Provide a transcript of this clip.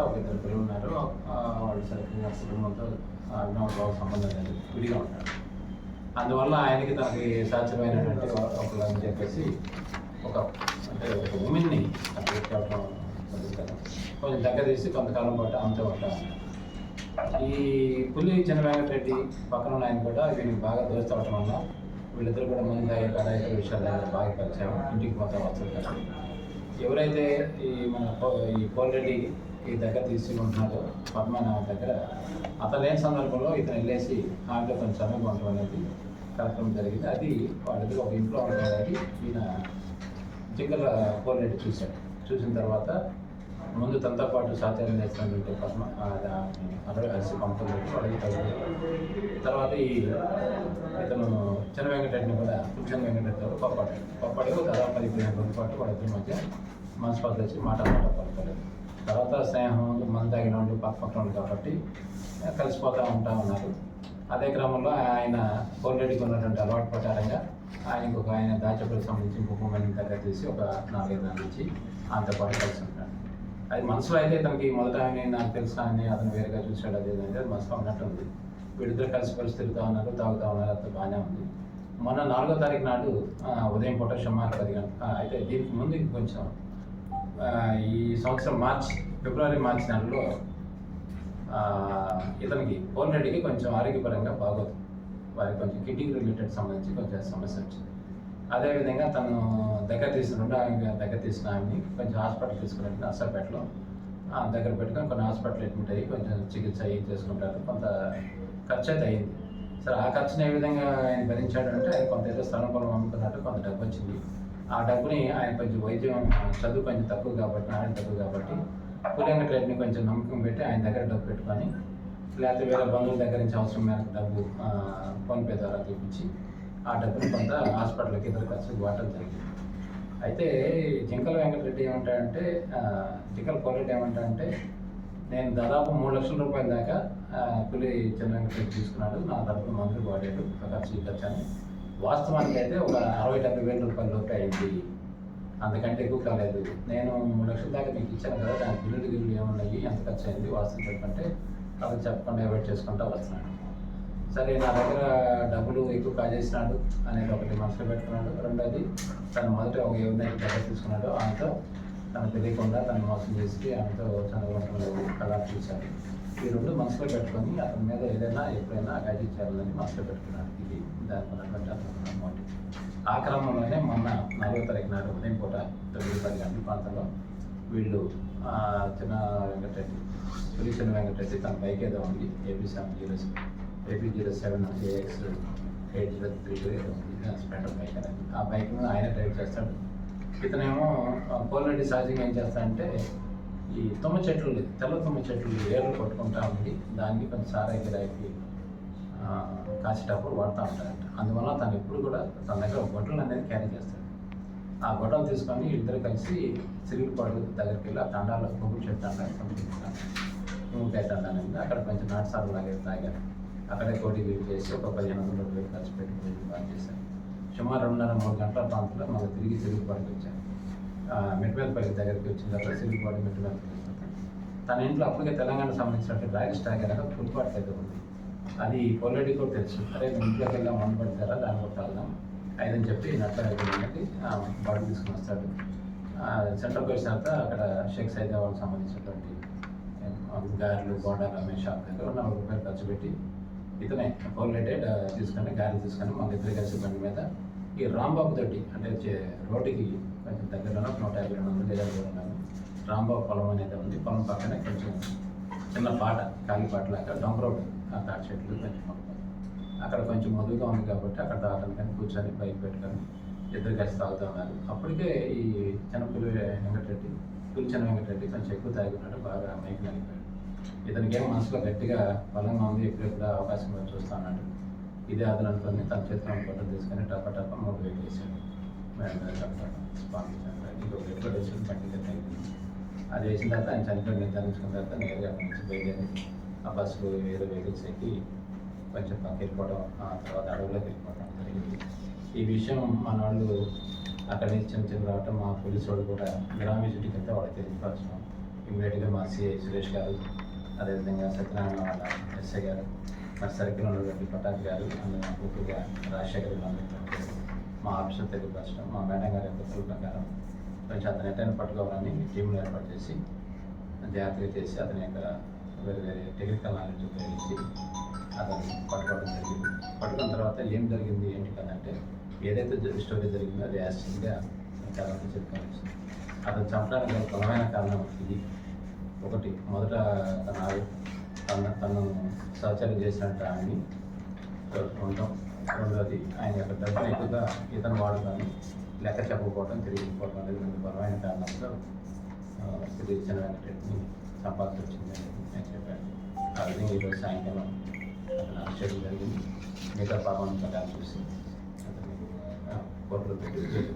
ఒక ఇద్దరు పిల్లలు ఉన్నారు. వాళ్ళు సరిగ్గా కుటుంబంతో అభినవ సంబంధం లేదు. విడిగా ఉంటాడు అందువల్ల ఆయనకి తనకి సాధ్యమైనటువంటి ఒకళ్ళని చెప్పేసి ఒక అంటే ఒక ఉమెన్ని అక్కడ చెప్పడం కొంచెం దగ్గర తీసి కొంతకాలం పాటు అంతే ఉంటాం ఈ పులి చిన్న వెంకటరెడ్డి పక్కన ఉన్న ఆయన కూడా వీళ్ళకి బాగా దోస్తు అవటం వల్ల వీళ్ళిద్దరు కూడా ముందు ఇక్కడ ఇతర విషయాలు బాగా కలిసాము ఇంటికి పోతా వస్తుంటారు ఎవరైతే ఈ మన ఈ కోల్రెడ్డి ఈ దగ్గర తీసుకుంటున్నాడు పద్మనాభ దగ్గర. అతను లేని సందర్భంలో ఇతను వెళ్ళేసి ఆమెతో కొంచెం సమయం ఉండటం అనేది కార్యక్రమం జరిగింది. అది వాళ్ళది ఒక ఇంట్లో ఉండడానికి ఈయన జిగ్గల పోలరెడ్డి చూశాడు. చూసిన తర్వాత ముందు తనతో పాటు సహచర్యం చేస్తున్నటువంటి పద్మ అందరూ కలిసి పంపుతున్నట్టు వాళ్ళకి తగ్గుతుంది తర్వాత ఈ ఇతను చిన్న వెంకటరెడ్డిని కూడా చిన్న వెంకటరెడ్డితో పప్పాడు పప్పాడు దాదాపు పది పదిహేను రోజుల పాటు వాళ్ళిద్దరి మధ్య మనస్పర్ధ వచ్చి మాట మాట పలకలేదు తర్వాత స్నేహం మన తగిన వాళ్ళు పక్క పక్కన వాళ్ళు కాబట్టి కలిసిపోతూ ఉంటా ఉన్నారు. అదే క్రమంలో ఆయన కోల్రెడ్డికి ఉన్నటువంటి అలవాటు ప్రకారంగా ఆయనకు ఒక ఆయన దాచపల్లి సంబంధించి ఇంకొక మంది దగ్గర తీసి ఒక నాలుగైదు నుంచి ఆయనతో పాటు కలిసి ఉంటాడు. అది మనసులో అయితే తనకి మొదట ఆయన నాకు తెలుసు అని అతను వేరుగా చూశాడు అది అనేది అది మనసులో ఉన్నట్టు ఉంది. వీళ్ళిద్దరు కలిసి కలిసి తిరుగుతూ ఉన్నారు తాగుతూ ఉన్నారు అంత బాగానే ఉంది. మొన్న నాలుగో తారీఖు నాడు ఉదయం పూట సుమారు పది గంట అయితే దీనికి ముందు కొంచెం ఈ సంవత్సరం మార్చ్ ఫిబ్రవరి మార్చి నెలలో ఇతనికి రెడ్డికి కొంచెం ఆరోగ్యపరంగా బాగోదు. వారికి కొంచెం కిడ్నీ రిలేటెడ్ సంబంధించి కొంచెం సమస్య వచ్చింది. అదేవిధంగా తను దగ్గర తీసుకుంటే రెండో ఆమె దగ్గర తీసిన ఆమెని కొంచెం హాస్పిటల్ తీసుకున్నట్టు నర్సపేటలో దగ్గర పెట్టుకొని కొన్ని హాస్పిటల్ అడ్మిట్ అయ్యి కొంచెం చికిత్స అయ్యి చేసుకుంటారు కొంత ఖర్చు అయితే అయింది. సరే ఆ ఖర్చుని ఏ విధంగా ఆయన భరించాడు అంటే కొంత ఏదో స్థలం పొలం అమ్ముకున్నట్టు కొంత డబ్బు వచ్చింది. ఆ డబ్బుని ఆయన కొంచెం వైద్యం చదువు కొంచెం తక్కువ కాబట్టి ఆయన తక్కువ కాబట్టి పులింగ ట్రేడ్ని కొంచెం నమ్మకం పెట్టి ఆయన దగ్గర డబ్బు పెట్టుకొని లేకపోతే వేరే బంధువుల దగ్గర నుంచి అవసరం మేరకు డబ్బు ఫోన్పే ద్వారా చూపించి ఆ డబ్బుని కొంత హాస్పిటల్కి ఇద్దరు ఖర్చు వాటం జరిగింది. అయితే జింకల వెంకటరెడ్డి ఏమంటాడంటే జింకల కోరెడ్డి ఏమంటాడంటే నేను దాదాపు మూడు లక్షల రూపాయల దాకా పులి చిన్న వెంకటరెడ్డి తీసుకున్నాడు నా డబ్బు మందులు వాడాడు ఖర్చు ఖర్చు అని. వాస్తవానికి అయితే ఒక అరవై డెబ్బై వేల రూపాయల లోపే అయింది. అంతకంటే ఎక్కువ కాలేదు. నేను మూడు లక్షల దాకా మీకు ఇచ్చాను కదా దాని బిల్లులు గిల్లులు ఏమున్నాయి ఎంత ఖర్చు అయింది వాస్తవం చెప్పంటే అది చెప్పకుండా అవాయిడ్ చేసుకుంటా వస్తున్నాడు. సరే నా దగ్గర డబ్బులు ఎక్కువ కాజేసినాడు అనేది ఒకటి మనసులో పెట్టుకున్నాడు. రెండోది తను మొదట ఒక ఎవరినైతే దగ్గర తీసుకున్నాడో. ఆమెతో తను తెలియకుండా తను మోసం చేసి ఆమెతో చదువుకుంటున్నాడు కళా చూశాడు ఈ రెండు మనసులో పెట్టుకొని అతని మీద ఏదైనా ఎప్పుడైనా అటాచ్ చేయాలని మనసులో పెట్టుకున్నాను ఇది దానికి అతను ఆ క్రమంలోనే మొన్న నాలుగో తారీఖు నాడు ఉదయం పూట తొమ్మిది పది గంటల ప్రాంతంలో వీళ్ళు చిన్న వెంకటరెడ్డి పులి చిన్న వెంకటరెడ్డి తన బైక్ ఏదో ఉంది AP seven zero AP zero seven AX eight zero three two ఏదో ఉంది స్పెండర్ బైక్ అనేది. ఆ బైక్ మీద ఆయన డ్రైవ్ చేస్తాడు. ఇతనేమో కోల్రెడ్డి సహజంగా ఏం చేస్తాడంటే ఈ తుమ్మ చెట్లు తెల్ల తుమ్మ చెట్లు వేర్లు కొట్టుకుంటా ఉంది దాన్ని కొంచెం సారాయి గిరాయికి కాసేటప్పుడు వాడుతూ ఉంటాడంట అందువల్ల తను ఎప్పుడు కూడా తన దగ్గర గొడ్డలు అనేది క్యారీ చేస్తాడు. ఆ గొడవలు తీసుకొని ఇద్దరు కలిసి సిరిగిపాడు దగ్గరికి వెళ్ళి ఆ తండాలో కొబ్బరి చెట్టు అంటారు మూకాయ తండా అనేది అక్కడ కొంచెం నాటుసార్లు లాగే తాగారు అక్కడే కోటి వీలు చేసి ఒక పదిహేను వందల రూపాయలు ఖర్చు పెట్టి బాగా చేశారు సుమారు రెండున్నర మూడు గంటల ప్రాంతంలో మళ్ళీ తిరిగి సిరిగిపాడుకి వచ్చారు మెట్టిమేదపల్లి దగ్గరికి వచ్చిన తర్వాత సిరిగిపాడు మెట్టిమేదపల్లి తన ఇంట్లో అప్పటికే తెలంగాణ సంబంధించినట్టు రైలు స్టాక్ ఫుడ్ ఫుట్పాత్ దగ్గర ఉంది. అది పొల్లెడ్డి కూడా తెలుసు. అరే మీ ఇంట్లోకి వెళ్ళాం మందు పడతారా దాన్ని కూడా తాగుదాం ఐదని చెప్పి నట్ల వెళ్ళి బాడీ తీసుకుని వస్తాడు. ఆ, సెంట్రల్ పోయిన తర్వాత అక్కడ షేక్ సైదా వాళ్ళకి సంబంధించినటువంటి గారెలు బోండాలు అమ్మే షాప్ దగ్గర నాలుగు రూపాయలు ఖర్చు పెట్టి ఇతనే పొల్లెడ్డే తీసుకొని గారెలు తీసుకొని మన ఇద్దరు కలిసి బండి మీద ఈ రాంబాబు తోటి అంటే రోడ్డుకి కొంచెం దగ్గరలో నూట యాభై రెండు వందల గజాల దూరంలో రాంబాబు పొలం అనేది ఉంది. పొలం పక్కనే కొంచెం చిన్న పాట కాగి పాటలాగా డొంక రోడ్ ఆ తాటి చెట్లు కొంచెం అక్కడ కొంచెం మధుగా ఉంది కాబట్టి అక్కడ తాగడానికి కానీ కూర్చొని పైకి పెట్టుకొని ఇద్దరు కలిసి తాగుతూ ఉన్నారు. అప్పటికే ఈ చిన్నపులి వెంకటరెడ్డి పులిచిన వెంకటరెడ్డి కొంచెం ఎక్కువ తాగుతున్నాడు బాగా మైకి నలిపాడు ఇతనికి ఏం మనసులో గట్టిగా బలంగా ఉంది ఎప్పుడెప్పుడు అవకాశం కూడా చూస్తా ఉన్నాడు. ఇదే అదను అనుకుని తన చేతిలో ఫోటో తీసుకొని టప టప మోటివేట్ చేశాడు మేడం మీద టప టప పంపించాను ఇంకొక ఎప్పుడు తగ్గింది అది వేసిన తర్వాత ఆయన చనిపోయి నిర్ధారించుకున్న తర్వాత నేరుగా అక్కడి నుంచి బయలుదేరి ఆ బస్సులు వేరే వెహికల్స్ ఎక్కి కొంచెం పక్కకి వెళ్ళిపోవడం ఆ తర్వాత అడవులోకి వెళ్ళిపోవడం జరిగింది. ఈ విషయం మన వాళ్ళు అక్కడి నుంచి చిన్న చిన్న రావటం మా పోలీసు వాళ్ళు కూడా గ్రామ విజిట్కి వెళ్తే వాళ్ళకి తెలియపరచడం. ఇమ్మీడియట్గా మా సిఐ సురేష్ గారు అదేవిధంగా సత్యనారాయణ వాళ్ళ ఎస్ఐ గారు మరి సర్కిల్ ఉన్నటువంటి పటాక్ గారు అందులో పూర్తిగా రాజశేఖర్ గారు మా ఆఫీసర్ తెలియపరచడం మా మేడం గారి యొక్క ప్రకారం కొంచెం అతని ఎట్టైనా పట్టుకోవాలని టీంను ఏర్పాటు చేసి జాగ్రత్తగా చేసి అతని యొక్క వేరే వేరే టెక్నికల్ నాలెడ్జ్ ఉపయోగించి అతను పట్టుకోవడం జరిగింది. పట్టుకున్న తర్వాత ఏం జరిగింది ఏంటి కదంటే ఏదైతే స్టోరీ జరిగిందో అది యాక్సిడెంట్గా చాలా చెప్పుకొని అతను చంపడానికి బలమైన కారణం ఇది ఒకటి మొదట తన తన తను సహచరం చేసినట్టు ఆయన్ని ఉండటం రెండోది ఆయన యొక్క డబ్బును ఎక్కువగా ఇతను వాడుతాను. లెక్క చెప్పకపోవడం తెలియకపోవడం అనేది రెండు బలమైన కారణంతో ఆ, చిన్న వెంకటరెడ్డిని చంపాల్సి వచ్చింది అని నేను చెప్పాను. ఆ విధంగా ఈరోజు సాయంకాలం అతను అరెస్ట్ చేయడం జరిగింది. మిగతా పాపం ప్రకారం చూసి అతన్ని కోర్టులో పెట్టి జైలుకి